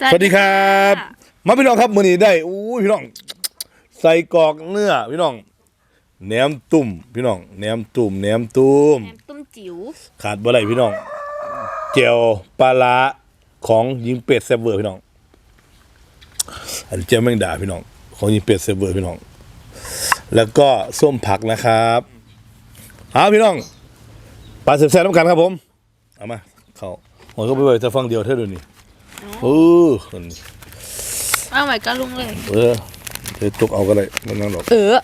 สวัสดีครับ มาพี่น้องครับมื้อนี้ได้อู้ยพี่น้อง ใส่กรอกเนื้อพี่น้องแหนมตุ่มพี่น้องแหนมตุ่มแหนมตุ่มแหนมตุ้มจิ๋วขาดบ่ได้พี่น้องเจียวปลาร้าของยิงเป็ดแซ่บเวอร์พี่น้องอันนี้เจียวแมงดาพี่น้อง ของยิงเป็ดแซ่บเวอร์พี่น้อง แล้วก็ส้มผักนะครับเอาพี่น้องปลาแซ่บๆน้ำกันครับผมเอามาเขาหัวก็ไปไว้จะฟังเดียวเท่าเดี๋ยวนี้ เออคนนี้เอาไว้ก็ลุงเลย เออเดี๋ยวจกเอาก็ได้ไม่นั่นหรอกเออ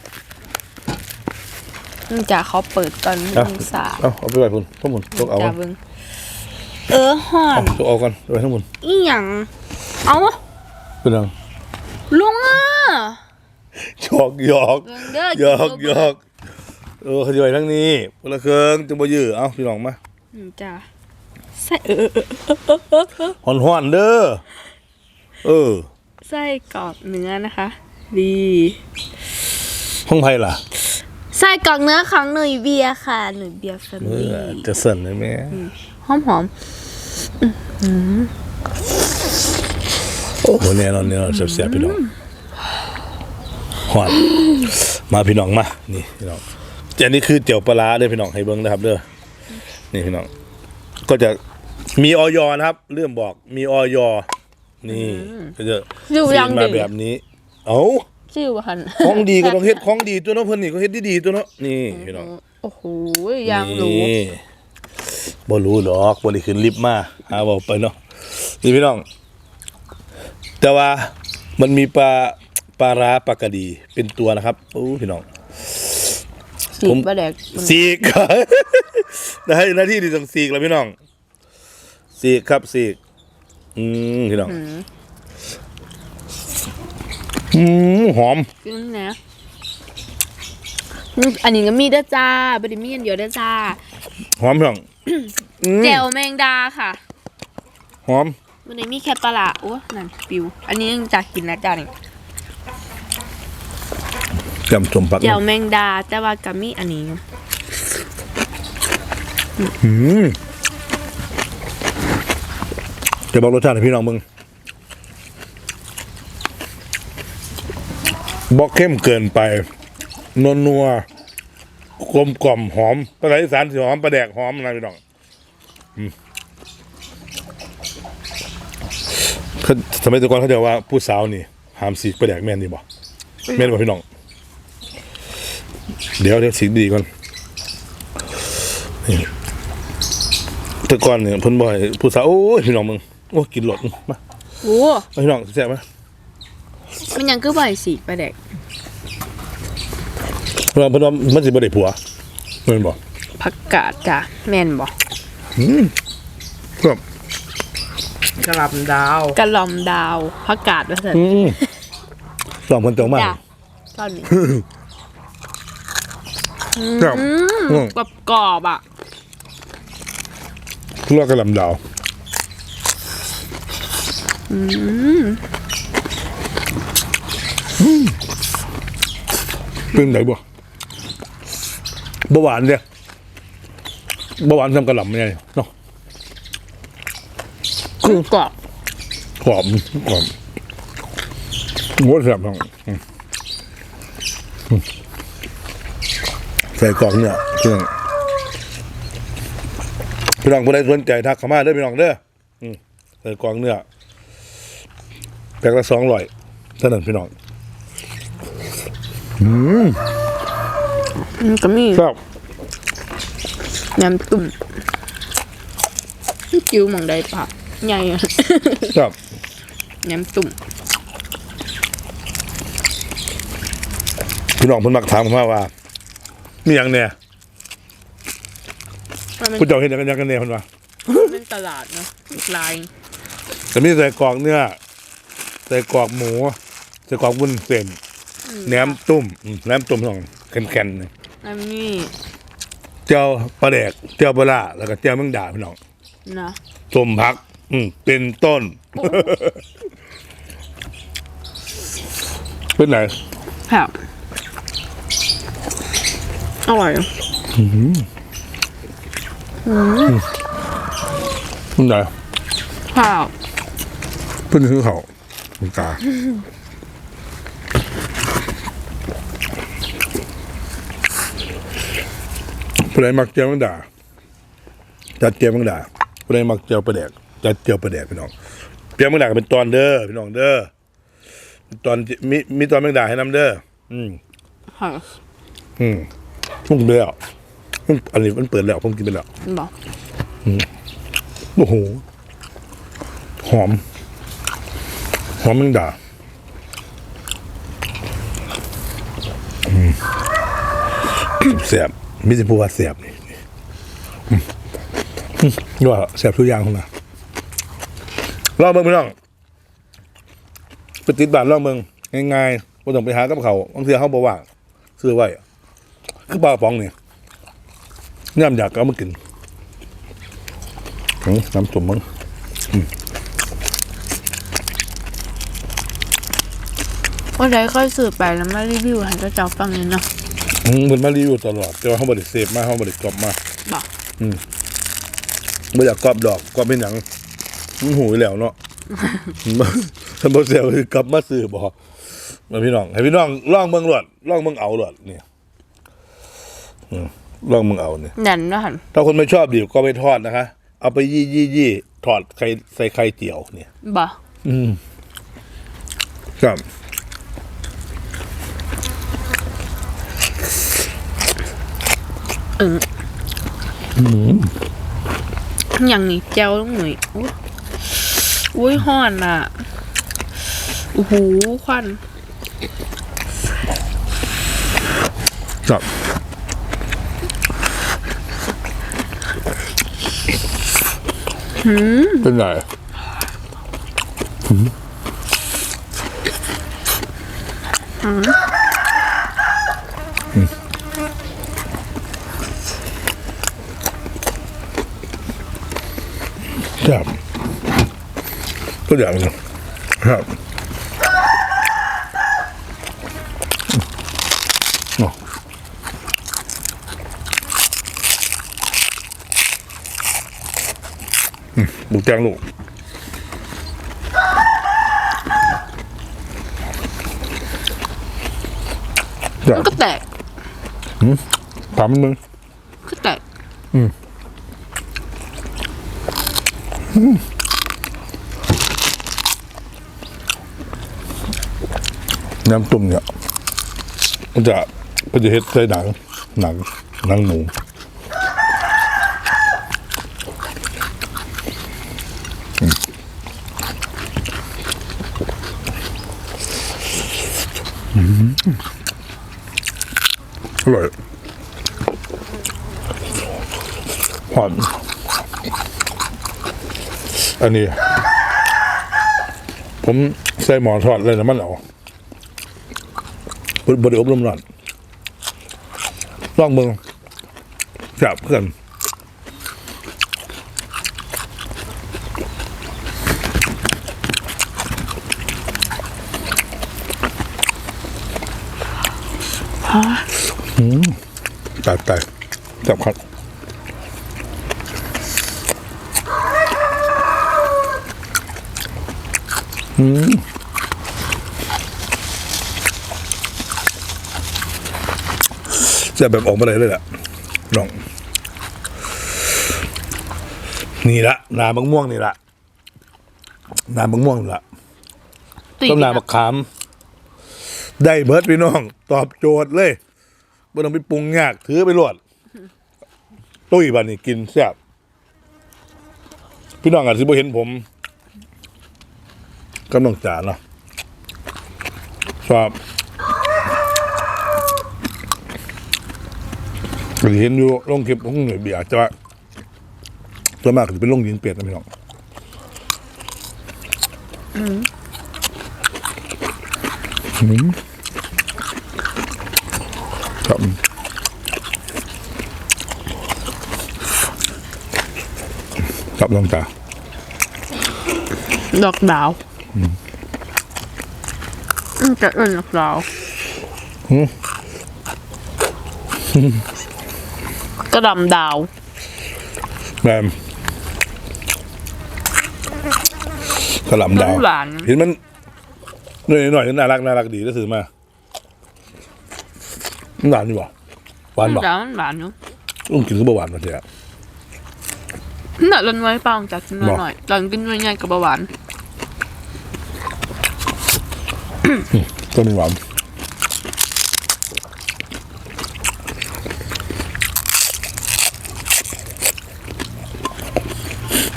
มึงจะเขาเปิดก่อนเอามึงสาเอาเอาไปไว้พุ่นทั้งหมดจกเอาจะก่อนเบิ่งเออห่อเอานจกเอากันไว้ทั้งหมดอีหยังเอาเป็นยังลุงอะหยอกหยอกเบิ่งเด้อหยอกหยอกเออเขาจะไว้ทั้งนี้คนละเครื่องจังบ่ยื้อเอาพี่น้องมาอืมจ้ะ ใส่เออเออหอนหอนๆเด้อ เออใส่กรอบเนื้อนะคะ ดีห้องไผ่ล่ะใส่กรอบเนื้อของหนุ่ยเบียร์ค่ะ หนุ่ยเบียร์แฟมิเอลี่อจะสั่นเลยแม่หอมหอมโอ้โหแน่นอนแน่นอนเสียบๆพี่น้องหอนมาพี่น้องมานี่พี่น้องอันนี้คือเจียวปลาร้าเด้อพี่น้องให้เบิ่งนะครับเด้อนี่พี่น้อง ก็จะ มีออยนะครับ เรื่องบอกมีออยนี่ก็จะอยู่ซียังนมาดี แบบนี้ เอ้าชื่อว่าหันของดีก็ต้องเฮ็ดของดีตัวเนาะเพิ่นนี่ก็เฮ็ดดีๆตัวเนาะนี่พี่น้อง โอ้โหยังรู้นี่บ่รู้ดอกบ่ได้ขึ้นลิฟต์มาหาเว้าไปเนาะนี่พี่น้อง แต่ว่ามันมีปลาปลาร้าปลากระดีเป็นตัวนะครับโอ้พี่น้อง สีผม บะแดกสีก ได้หน้าที่ที่ต้องสีกแล้วพี่น้อง สีกครับสีกอืมพี่น้องอืมหอมกินนะอืมอันนี้ก็มีเด้อจ้าบไดิมีอันเดียวเด้อจ้า หอมพี่น้องอืมแจ่วแมงดาค่ะ หอมวันนี้มีแค่ปลาร้าโอ้นั่นปิว อันนี้ยังจะกินนะจ้านี่จำสมปักแจ่วแมงดาแต่ว่าก็มีอันนี้อืม จะบอกรสชาติให้พี่น้องมึงบอกเข้มเกินไปนัวนัวๆกลมกล่อมหอมภาษาอีสานสิหอมปลาแดกหอมนะพี่น้องอืมเขาสมัยแตะก่อนเขาจะว่าผู้สาวนี่หามสีกปลาแดกแม่นนี่บ่แม่นบ่พี่น้อง เดี๋ยวเดี๋ยวสีดีก่อนแต่ก่อนเนี่ยเพิ่นบ่อยผู้สาวโอ้ยพี่น้องมึง โอ้ยกินหลดมาโอ้มาพี่น้องแซ่บไหมมันยังคือบ่อยสิปลาแดกเพิ่นว่าเพิ่นว่ามันสิบ่ได้ผัวแม่นบ่ผักกาดจ้ะแม่นบ่อืมครับกระหลำดาวกระหล่อมดาวผักกาดว่าซั่นอืมสองเพิ่นเจังมากจ้ะตอนนี้ครับอืมกรอบกรอบๆอะเพื่อกระหลำดาว อืมเป็นไหนบ่บ่หวานเด้บ่หวานทำกระหล่ำไงเนาะกรอบกรอบกรอบโอ้ยแซ่บมากอืมอืมใส่กรอกเนี่ยพี่น้องพี่น้องผู้ใดสนใจทักเข้ามาเด้อพี่น้องเด้ออืมใส่กรอกเนื้อแพ็คละสองร้อยเท่านั้นพี่น้องอืมก็มีครับน้ำตุ่มจิ๋วหมองใดปะใหญ่อะครับน้ำตุ่มพี่น้องเพิ่นมักถามผมมาว่า มีหยังเนี่ยมันผู้เจ้าเห็นยังกันยังกันเนี่ยเพิ่นว่าเป็นตลาดเนาะลายแต่มีใส่กรอกเนื้อ ใส่กรอกหมูใส่กรอกวุ้นเส้นแหนมตุ่มอืมแหนมตุ่มพี่น้องแข็งๆนี่อันนี้เจ้าปลาแดกเจ้าปลาร้าแล้วก็เจ้าแมงดาพี่น้องนะสมพัก อืมเป็นต้น เป็นไหนครับอร่อยเป็นไหนข้าวไปพิ่นคือเขา คุณตาผู้ใดมักเจียวมังด่าจัดเจียวมังด่าผู้ใดมักเจียวปลาแดกจัดเจียวปลาแดกพี่น้องเจียวมังด่าก็เป็นตอนเด้อพี่น้องเด้อเป็นตอนมีมีตอนมังด่าให้นํเด้ออืมค่ะอืมผมกินไปแล้วอืมอันนี้มันเปิดแล้วผมกินไปแล้วบอกโอ้โหหอม หอมแมงดาอืมแสบมิสิพูว่าแสบนี่อืมอืมนี่ว่าแสบทุกอย่างคุณนะลองเบิ่งพี่น้องไปติดบ้านลองเบิ่งง่ายๆบ่ต้องไปหากับเขาบางทีเขาบอกว่างซื้อไว้คือปลากระป๋องเนี่ยย่ำอยากก็เอามากินอืมน้ำจุ่มมั้ง ว่าได้ค่อยสืบไปแล้วมารีวิวให้เจ้าเจ้าฟังเลยเนาะอืมมันมารีวิวตลอด แต่ว่าเขาบริเซฟมากเขาบริกรอบมากบอกไม่อยากกรอบดอกกรอบเป็นหยังมันหูยแล้วเนาะ ท่านบอเซลคือกลับมาซื้อบอกมาพี่น้องให้พี่น้องลองเมืองหลวดลองเมืองเอาหลวดเนี่ยอืมลองเมืองเอาเนี่ยดันว่าหันถ้าคนไม่ชอบดิบก็ไปทอดนะคะ เอาไปยี่ยี่ยี่ทอดไข่ใส่ไข่เจียวเนี่ย บอกอืมครับ อึงอย่างนี้เจ้าลุงหนุ่ยอุ๊ยอุ้ยห่อนอะโอ้โหควันครับเป็นไง ครับก็อย่างนึงครับอ๋ออืมบุกแจงลูกครัมับนก็แตกถามมันมึงก็แตก น้ำตุ่มเนี่ยมันจะมันจะเฮ็ดใส่หนัง หนัง หนังหมูอืมอืมอร่อยหอม อันนี้ ผมใส่หมอทอดเลยนะมันเอาบริบริอบรมร้อนลองเมืองจับเพื่อนอืมตายตายจับครับ จะแบบออกมาเลยเลยแหละลอง นี่ละนาบางม่วงนี่ละนาบางม่วงนี่ละตีต้มนาบักขาม ได้เบิร์ดพี่น้อง ตอบโจทย์เลยไม่ต้องไปปรุงยากถือไปรวดตุ้ยบันนี่กินแซ่บพี่น้องอาจจะไม่เห็นผม กำลังจานเนาะชอบก็สิเห็นอยู่ลงคลิปของหน่วยเบียร์แต่ว่าส่วนมากก็จะเป็นลงยิงเปียดนะพี่น้องครับครับน้องตาดอกดาว อืมจะเอินดอกดาวกระดำดาวแมมคหล่ำดาวหวาน เห็นมันหน่อยหน่อยๆน่ารักน่ารักดีก็ซื้อมามันหวานอยู่บ่หวานบ่หวานหวานอยู่ต้องกินก็บ่หวานมาเถอะ หน่อยลนไว้เปล่าจากกินหน่อยบอกหน่อยตอนกินหน่อยใหญ่กับเบาหวาน ก็มีหวาน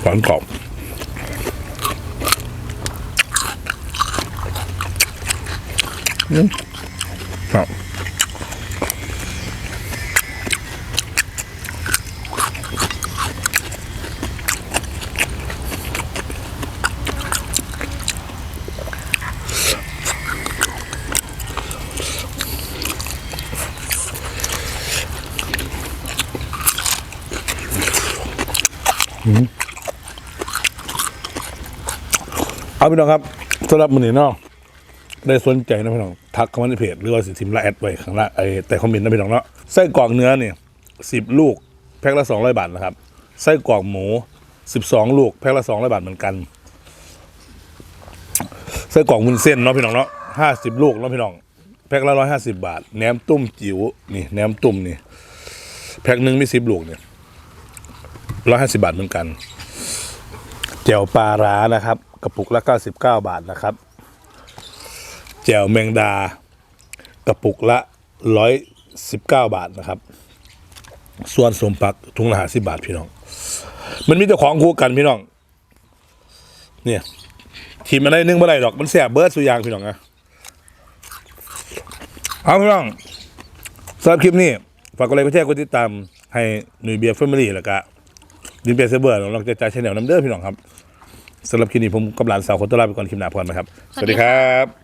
หวานกรอบอืมครับ เอาพี่น้องครับสำหรับมือนี้เนาะได้สนใจนะพี่น้องทักเข้ามาในเพจหรือว่าสิทิมละแอดไว้ข้างล่างไอ้แต่คอมเมนต์นะพี่น้องเนาะไส้กรอกเนื้อเนี่ยสิบลูกแพ็คละสองร้อยบาทนะครับไส้กรอกหมูสิบสองลูกแพ็คละสองร้อยบาทเหมือนกันไส้กรอกมุนเส้นเนาะพี่น้องเนาะห้าสิบลูกเนาะพี่น้องแพ็คละร้อยห้าสิบาทแหนมตุ้มจิ๋วนี่แหนมตุ้มนี่แพ็คหนึ่งมีสิบลูกเนี่ย ร้อยห้าสิบาทเหมือนกันแจ่วปลาร้านะครับ กระปุกละ99บเก้าบาทนะครับแจ่วแมงดา กระปุกละ119บเก้าบาทนะครับ ส่วนสมปักถุงละ50บาทพี่น้อง มันมีแต่ของคู่กันพี่น้อง เนี่ยทีมมันได้นึ่งเมื่อไรดอกมันแสบเบิร์ดสุยางพี่น้องนะเอาพี่น้องสำหรับคลิปนี้ฝากกดไลค์กดแชร์กดติดตามให้หนุ่ยเบียร์แฟมิลี่แล้วก็ ดินเปียเซเบอร์เราจะจ่ายชแนลน้ำเด้อพี่น้องครับสำหรับคลิปนี้ผมกับหลานสาวขอตัวลาไปก่อนคลิปหน้าพรนะครับ สวัสดีครับ